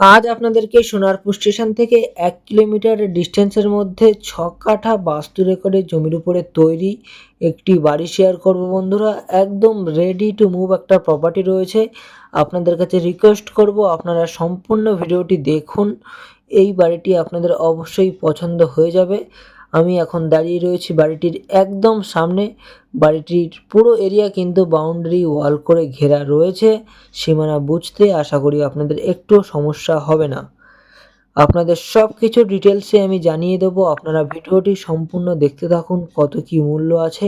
আজ আপনাদেরকে সোনারপুর স্টেশন থেকে এক কিলোমিটার ডিস্টেন্সের মধ্যে ছ কাঠা বাস্তু রেকর্ডের জমির উপরে তৈরি একটি বাড়ি শেয়ার করব বন্ধুরা। একদম রেডি টু মুভ একটা প্রপার্টি রয়েছে। আপনাদের কাছে রিকোয়েস্ট করব, আপনারা সম্পূর্ণ ভিডিওটি দেখুন। এই বাড়িটি আপনাদের অবশ্যই পছন্দ হয়ে যাবে। আমি এখন দাঁড়িয়ে রয়েছি বাড়িটির একদম সামনে। বাড়িটির পুরো এরিয়া কিন্তু বাউন্ডারি ওয়াল করে ঘেরা রয়েছে। সীমানা বুঝতে আশা করি আপনাদের একটু সমস্যা হবে না। আপনাদের সব কিছু ডিটেলসে আমি জানিয়ে দেবো। আপনারা ভিডিওটি সম্পূর্ণ দেখতে থাকুন, কত কি মূল্য আছে,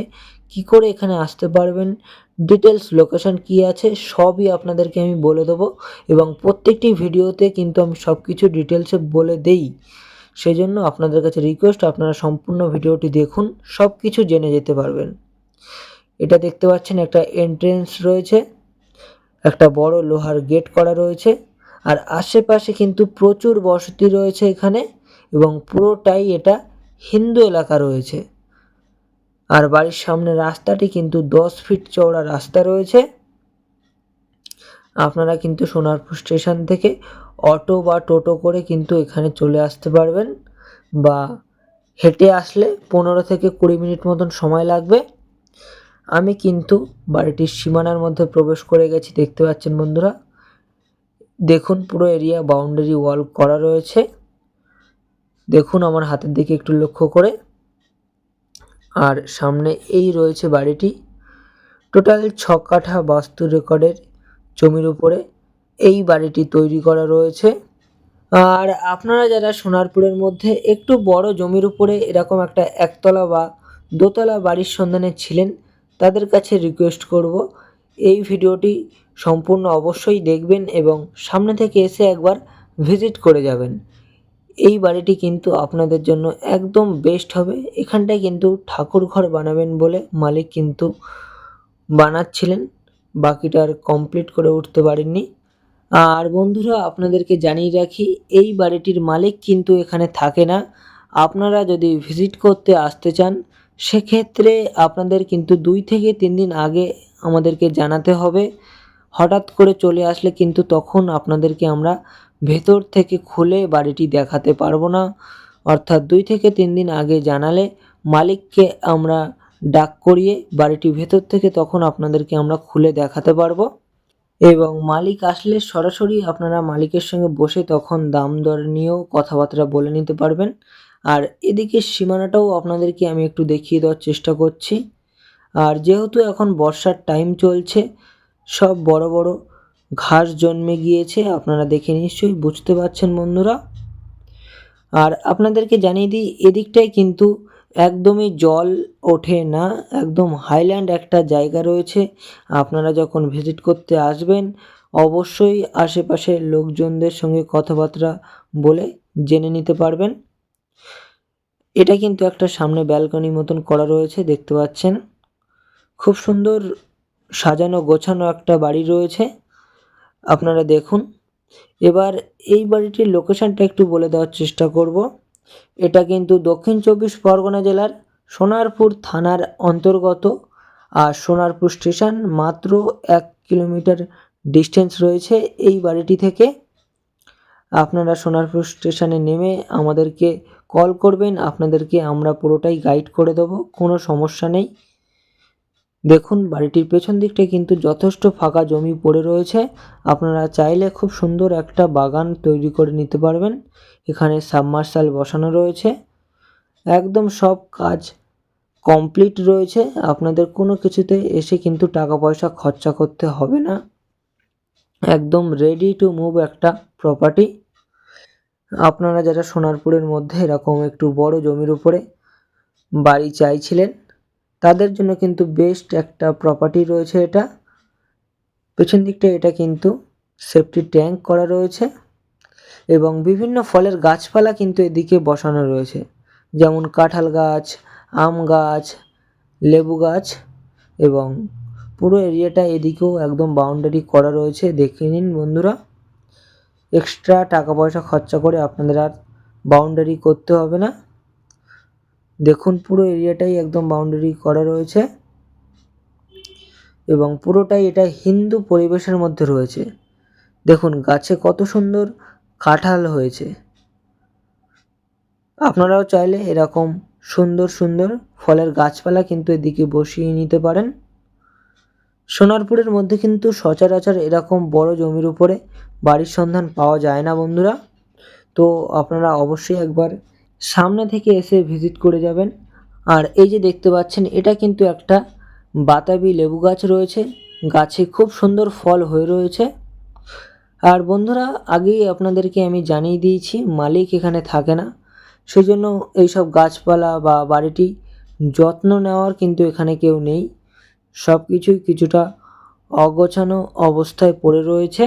কি করে এখানে আসতে পারবেন ডিটেলস লোকেশন কি আছে, সবই আপনাদেরকে আমি বলে দেবো। এবং প্রত্যেকটি ভিডিওতে কিন্তু আমি সব কিছু ডিটেলসে বলে দেই। সেই জন্য আপনাদের কাছে রিকোয়েস্ট আপনারা সম্পূর্ণ ভিডিওটি দেখুন সব কিছু জেনে যেতে পারবেন। এটা দেখতে পাচ্ছেন একটা এন্ট্রেন্স রয়েছে, একটা বড় লোহার গেট করা রয়েছে, আর আশেপাশে কিন্তু প্রচুর বসতি রয়েছে এখানে, এবং পুরোটাই এটা হিন্দু এলাকা রয়েছে। আর বাড়ির সামনে রাস্তাটি কিন্তু দশ ফিট চওড়া রাস্তা রয়েছে। আপনারা কিন্তু সোনারপুর স্টেশন থেকে অটো বা টোটো করে কিন্তু এখানে চলে আসতে পারবেন বা হেঁটে আসলে পনেরো থেকে কুড়ি মিনিট মতন সময় লাগবে। আমি কিন্তু বাড়িটির সীমানার মধ্যে প্রবেশ করে গেছি, দেখতে পাচ্ছেন বন্ধুরা। দেখুন পুরো এরিয়া বাউন্ডারি ওয়াল করা রয়েছে। দেখুন আমার হাতের দিকে একটু লক্ষ্য করে। আর সামনে এই রয়েছে বাড়িটি। টোটাল ছ কাঠা বাস্তু রেকর্ডের জমির উপরে এই বাড়িটি তৈরি করা রয়েছে। আর আপনারা যারা সোনারপুরের মধ্যে একটু বড় জমির উপরে এরকম একটা একতলা বা দোতলা বাড়ির সন্ধানে ছিলেন, তাদের কাছে রিকোয়েস্ট করব। এই ভিডিওটি সম্পূর্ণ অবশ্যই দেখবেন এবং সামনে থেকে এসে একবার ভিজিট করে যাবেন। এই বাড়িটি কিন্তু আপনাদের জন্য একদম বেস্ট হবে। এখানটায় কিন্তু ঠাকুর ঘর বানাবেন বলে মালিক কিন্তু বানাচ্ছিলেন। বাকিটা আর কমপ্লিট করে উঠতে পারেননি। আর বন্ধুরা, আপনাদেরকে জানিয়ে রাখি, এই বাড়িটির মালিক কিন্তু এখানে থাকে না। আপনারা যদি ভিজিট করতে আসতে চান, সেক্ষেত্রে আপনাদের কিন্তু দুই থেকে তিন দিন আগে আমাদেরকে জানাতে হবে। হঠাৎ করে চলে আসলে কিন্তু তখন আপনাদেরকে আমরা ভেতর থেকে খুলে বাড়িটি দেখাতে পারব না। অর্থাৎ দুই থেকে তিন দিন আগে জানালে মালিককে আমরা ডাক করিয়ে বাড়িটি ভেতর থেকে তখন আপনাদেরকে আমরা খুলে দেখাতে পারব। এবং মালিক আসলে সরাসরি আপনারা মালিকের সঙ্গে বসে তখন দাম দর নিয়েও কথাবার্তা বলে নিতে পারবেন। আর এদিকে সীমানাটাও আপনাদেরকে আমি একটু দেখিয়ে দেওয়ার চেষ্টা করছি। আর যেহেতু এখন বর্ষার টাইম চলছে, সব বড় বড় ঘাস জন্মে গিয়েছে, আপনারা দেখে নিশ্চয়ই বুঝতে পারছেন বন্ধুরা। আর আপনাদেরকে জানিয়ে দিই, এদিকটায় কিন্তু একদমই জল ওঠে না, একদম হাইল্যান্ড একটা জায়গা রয়েছে। আপনারা যখন ভিজিট করতে আসবেন, অবশ্যই আশেপাশের লোকজনদের সঙ্গে কথাবার্তা বলে জেনে নিতে পারবেন। এটা কিন্তু একটা সামনে ব্যালকনি মতন করা রয়েছে, দেখতে পাচ্ছেন। খুব সুন্দর সাজানো গোছানো একটা বাড়ি রয়েছে, আপনারা দেখুন। এবার এই বাড়িটির লোকেশনটা একটু বলে দেওয়ার চেষ্টা করব। এটা কিন্তু দক্ষিণ চব্বিশ পরগনা জেলার সোনারপুর থানার অন্তর্গত আর সোনারপুর স্টেশন মাত্র এক কিলোমিটার ডিস্টেন্স রয়েছে এই বাড়িটি থেকে। আপনারা সোনারপুর স্টেশনে নেমে আমাদেরকে কল করবেন, আপনাদেরকে আমরা পুরোটাই গাইড করে দেবো, কোনো সমস্যা নেই। দেখুন, বাড়িটির পেছন দিকটায় কিন্তু যথেষ্ট ফাঁকা জমি পড়ে রয়েছে। আপনারা চাইলে খুব সুন্দর একটা বাগান তৈরি করে নিতে পারবেন। এখানে সাবমার্শাল বসানো রয়েছে। একদম সব কাজ কমপ্লিট রয়েছে। আপনাদের কোনো কিছুতে এসে কিন্তু টাকা পয়সা খরচা করতে হবে না। একদম রেডি টু মুভ একটা প্রপার্টি আপনারা যারা সোনারপুরের মধ্যে এরকম একটু বড় জমির উপরে বাড়ি চাইছিলেন তাদের জন্য কিন্তু বেস্ট একটা প্রপার্টি রয়েছে এটা। পেছন দিকটা এটা কিন্তু সেফটি ট্যাঙ্ক করা রয়েছে এবং বিভিন্ন ফলের গাছপালা কিন্তু এদিকে বসানো রয়েছে। যেমন কাঁঠাল গাছ, আম গাছ, লেবু গাছ এবং পুরো এরিয়াটা এদিকেও একদম বাউন্ডারি করা রয়েছে। দেখে নিন বন্ধুরা। এক্সট্রা টাকা পয়সা খরচা করে আপনাদের আর বাউন্ডারি করতে হবে না। দেখুন, পুরো এরিয়াটাই একদম বাউন্ডারি করা রয়েছে। এবং পুরোটাই এটা হিন্দু পরিবেশের মধ্যে রয়েছে। দেখুন, গাছে কত সুন্দর কাঁঠাল হয়েছে। আপনারাও চাইলে এরকম সুন্দর সুন্দর ফলের গাছপালা কিন্তু এদিকে বসিয়ে নিতে পারেন। সোনারপুরের মধ্যে কিন্তু সচরাচর এরকম বড় জমির উপরে বাড়ির সন্ধান পাওয়া যায় না, বন্ধুরা। তো আপনারা অবশ্যই একবার সামনে থেকে এসে ভিজিট করে যাবেন। আর এই যে দেখতে পাচ্ছেন, এটা কিন্তু একটা বাতাবি লেবু গাছ রয়েছে। গাছে খুব সুন্দর ফল হয়ে রয়েছে। আর বন্ধুরা, আগেই আপনাদেরকে আমি জানিয়ে দিয়েছি, মালিক এখানে থাকে না। সেই জন্য এইসব গাছপালা বা বাড়িটি যত্ন নেওয়ার কিন্তু এখানে কেউ নেই। সব কিছুই কিছুটা অগোছানো অবস্থায় পড়ে রয়েছে।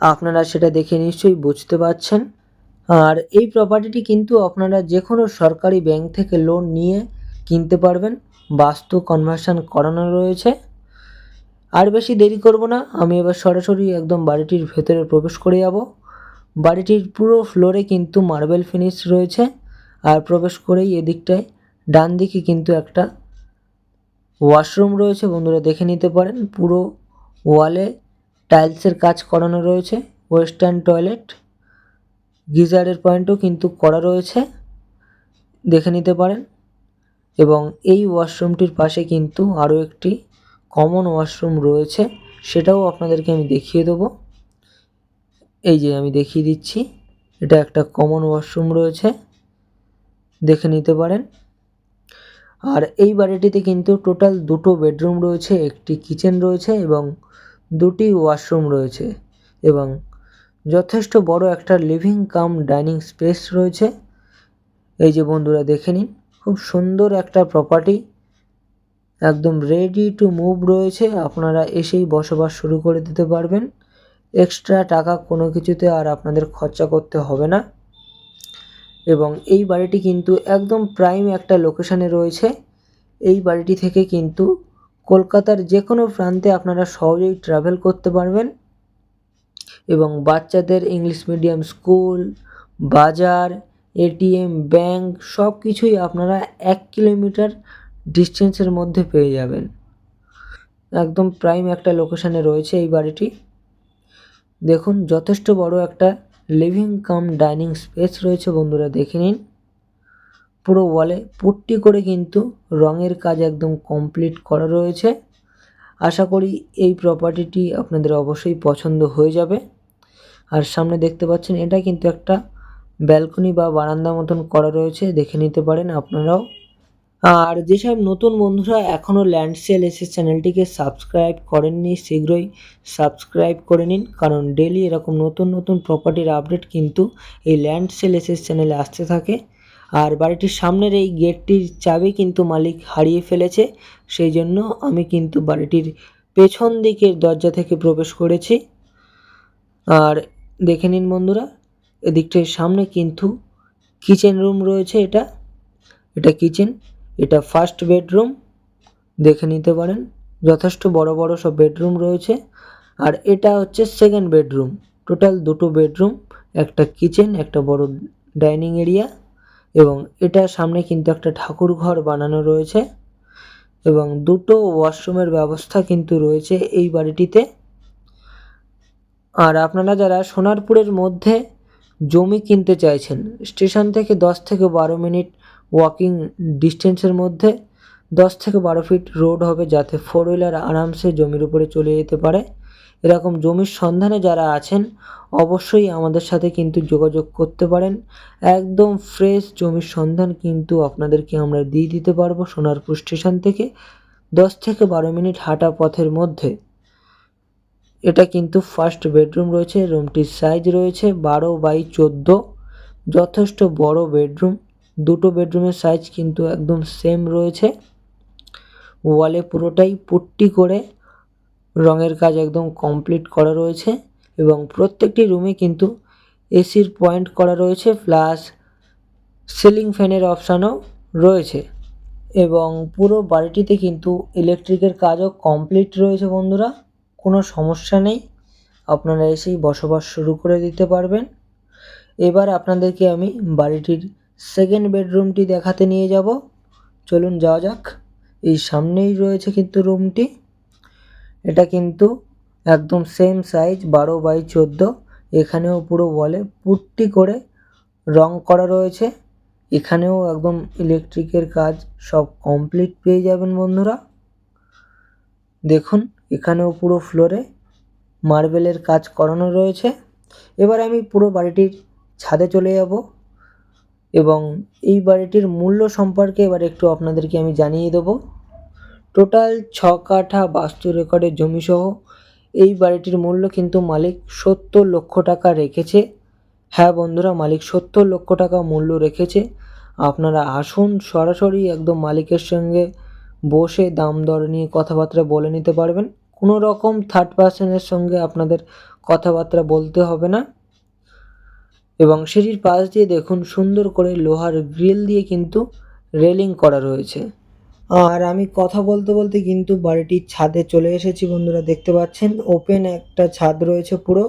আপনারা সেটা দেখে নিশ্চয়ই বুঝতে পারছেন। আর এই প্রপার্টিটি কিন্তু আপনারা যে কোনো সরকারি ব্যাংক থেকে লোন নিয়ে কিনতে পারবেন। বাস্তু কনভার্সন করানো রয়েছে। আর বেশি দেরি করব না, আমি এবার সরাসরি একদম বাড়িটির ভেতরে প্রবেশ করে যাব। বাড়িটির পুরো ফ্লোরে কিন্তু মার্বেল ফিনিশ রয়েছে। আর প্রবেশ করেই এদিকটায় ডান দিকে কিন্তু একটা ওয়াশরুম রয়েছে। বন্ধুরা দেখে নিতে পারেন, পুরো ওয়ালে টাইলসের কাজ করানো রয়েছে। ওয়েস্টার্ন টয়লেট গিজারের পয়েন্টও কিন্তু করা রয়েছে, দেখে নিতে পারেন। এবং এই ওয়াশরুমটির পাশে কিন্তু আরও একটি কমন ওয়াশরুম রয়েছে, সেটাও আপনাদেরকে আমি দেখিয়ে দেবো। এই যে আমি দেখিয়ে দিচ্ছি, এটা একটা কমন ওয়াশরুম রয়েছে, দেখে নিতে পারেন। আর এই বাড়িটিতে কিন্তু টোটাল দুটো বেডরুম রয়েছে, একটি কিচেন রয়েছে এবং দুটি ওয়াশরুম রয়েছে এবং যথেষ্ট বড় একটা লিভিং কাম ডাইনিং স্পেস রয়েছে। এই যে বন্ধুরা, দেখে নিন, খুব সুন্দর একটা প্রপার্টি একদম রেডি টু মুভ রয়েছে। আপনারা এসেই বসবাস শুরু করে দিতে পারবেন। এক্সট্রা টাকা কোনো কিছুতে আর আপনাদের খরচা করতে হবে না। এবং এই বাড়িটি কিন্তু একদম প্রাইম একটা লোকেশানে রয়েছে। এই বাড়িটি থেকে কিন্তু কলকাতার যে কোনো প্রান্তে আপনারা সহজেই ট্রাভেল করতে পারবেন। এবং বাচ্চাদের ইংলিশ মিডিয়াম স্কুল, বাজার, এটিএম, ব্যাংক সব কিছুই আপনারা এক কিলোমিটার ডিস্টেন্সের মধ্যে পেয়ে যাবেন। একদম প্রাইম একটা লোকেশানে রয়েছে এই বাড়িটি। দেখুন, যথেষ্ট বড় একটা লিভিং কাম ডাইনিং স্পেস রয়েছে বন্ধুরা, দেখে নিন। পুরো ওয়ালে পুট্টি করে কিন্তু রঙের কাজ একদম কমপ্লিট করা রয়েছে। আশা করি এই প্রপার্টিটি আপনাদের অবশ্যই পছন্দ হয়ে যাবে। আর সামনে দেখতে পাচ্ছেন, এটা কিন্তু একটা ব্যালকনি বা বারান্দা মতন করা রয়েছে, দেখে নিতে পারেন আপনারাও। আর যেসব নতুন বন্ধুরা এখনও ল্যান্ড সেল এসে চ্যানেলটিকে সাবস্ক্রাইব করেননি, শীঘ্রই সাবস্ক্রাইব করে নিন, কারণ ডেলি এরকম নতুন নতুন প্রপার্টির আপডেট কিন্তু এই ল্যান্ড সেল এসে চ্যানেলে আসতে থাকে। আর বাড়িটির সামনের এই গেটটির চাবি কিন্তু মালিক হারিয়ে ফেলেছে, সেই জন্য আমি কিন্তু বাড়িটির পেছন দিকের দরজা থেকে প্রবেশ করেছি। আর দেখে নিন বন্ধুরা এদিকটার সামনে কিন্তু কিচেন রুম রয়েছে এটা। এটা কিচেন এটা ফার্স্ট বেডরুম দেখে নিতে পারেন। যথেষ্ট বড় বড় সব বেডরুম রয়েছে। আর এটা হচ্ছে সেকেন্ড বেডরুম টোটাল দুটো বেডরুম একটা কিচেন একটা বড় ডাইনিং এরিয়া এবং এটার সামনে কিন্তু একটা ঠাকুর ঘর বানানো রয়েছে এবং দুটো ওয়াশরুমের ব্যবস্থা কিন্তু রয়েছে এই বাড়িটিতে। আর আপনারা যারা সোনারপুরের মধ্যে জমি কিনতে চাইছেন, স্টেশন থেকে দশ থেকে বারো মিনিট ওয়াকিং ডিস্টেন্সের মধ্যে দশ থেকে বারো ফিট রোড হবে যাতে ফোর হুইলার আরামসে জমির উপরে চলে যেতে পারে। এরকম জমির সন্ধানে যারা আছেন, অবশ্যই আমাদের সাথে কিন্তু যোগাযোগ করতে পারেন। একদম ফ্রেশ জমির সন্ধান কিন্তু আপনাদেরকে আমরা দিয়ে দিতে পারব সোনারপুর স্টেশন থেকে দশ থেকে বারো মিনিট হাঁটা পথের মধ্যে। এটা কিন্তু ফার্স্ট বেডরুম রয়েছে রুমটির সাইজ রয়েছে বারো বাই চোদ্দ, যথেষ্ট বড় বেডরুম দুটো বেডরুমের সাইজ কিন্তু একদম সেম রয়েছে। ওয়ালে পুরোটাই পুট্টি করে রঙের কাজ একদম কমপ্লিট করা রয়েছে এবং প্রত্যেকটি রুমে কিন্তু এসির পয়েন্ট করা রয়েছে প্লাস সিলিং ফ্যানের অপশানও রয়েছে। এবং পুরো বাড়িটিতে কিন্তু ইলেকট্রিকের কাজও কমপ্লিট রয়েছে বন্ধুরা। কোনো সমস্যা নেই। আপনারা এসেই বসবাস শুরু করে দিতে পারবেন। এবার আপনাদেরকে আমি বাড়িটির সেকেন্ড বেডরুমটি দেখাতে নিয়ে যাব। চলুন যাওয়া যাক। এই সামনেই রয়েছে কিন্তু রুমটি এটা কিন্তু একদম সেম সাইজ বারো বাই চোদ্দ। এখানেও পুরো বলে পুট্টি করে রং করা রয়েছে। এখানেও একদম ইলেকট্রিকের কাজ সব কমপ্লিট পেয়ে যাবেন বন্ধুরা। দেখুন এখানেও পুরো ফ্লোরে মার্বেলের কাজ করানো রয়েছে। এবার আমি পুরো বাড়িটির ছাদে চলে যাব এবং এই বাড়িটির মূল্য সম্পর্কে এবার একটু আপনাদেরকে আমি জানিয়ে দেবো। টোটাল ছ কাঠা বাস্তু রেকর্ডের জমিসহ এই বাড়িটির মূল্য কিন্তু মালিক সত্তর লক্ষ টাকা রেখেছে। হ্যাঁ বন্ধুরা, মালিক সত্তর লক্ষ টাকা মূল্য রেখেছে। আপনারা আসুন সরাসরি একদম মালিকের সঙ্গে বসে দাম দর নিয়ে কথাবার্তা বলে নিতে পারবেন। কোনো রকম থার্ড পার্সনের সঙ্গে আপনাদের কথাবার্তা বলতে হবে না। এবং সিঁড়ির পাশ দিয়ে দেখুন সুন্দর করে লোহার গ্রিল দিয়ে কিন্তু রেলিং করা রয়েছে। আর আমি কথা বলতে বলতে কিন্তু বাড়িটির ছাদে চলে এসেছি বন্ধুরা, দেখতে পাচ্ছেন? ওপেন একটা ছাদ রয়েছে পুরো।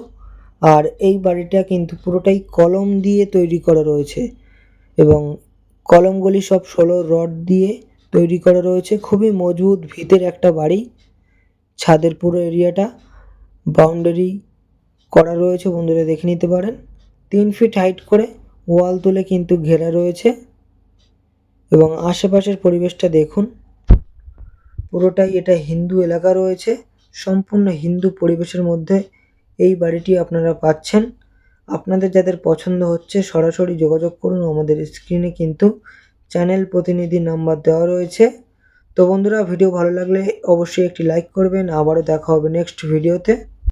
আর এই বাড়িটা কিন্তু পুরোটাই কলম দিয়ে তৈরি করা রয়েছে। এবং কলমগুলি সব ষোলো রড দিয়ে তৈরি করা রয়েছে। খুবই মজবুত ভিতের একটা বাড়ি। ছাদের পুরো এরিয়াটা বাউন্ডারি করা রয়েছে, বন্ধুরা দেখে নিতে পারেন। তিন ফিট হাইট করে ওয়াল তুলে কিন্তু ঘেরা রয়েছে। এবং আশেপাশের পরিবেশটা দেখুন। পুরোটাই এটা হিন্দু এলাকা রয়েছে। সম্পূর্ণ হিন্দু পরিবেশের মধ্যে এই বাড়িটি আপনারা পাচ্ছেন। আপনাদের যাদের পছন্দ হচ্ছে সরাসরি যোগাযোগ করুন। আমাদের স্ক্রিনে কিন্তু চ্যানেল প্রতিনিধি নাম্বার দেওয়া রয়েছে। তো বন্ধুরা, ভিডিও ভালো লাগলে অবশ্যই একটি লাইক করবেন। আবারও দেখা হবে নেক্সট ভিডিওতে।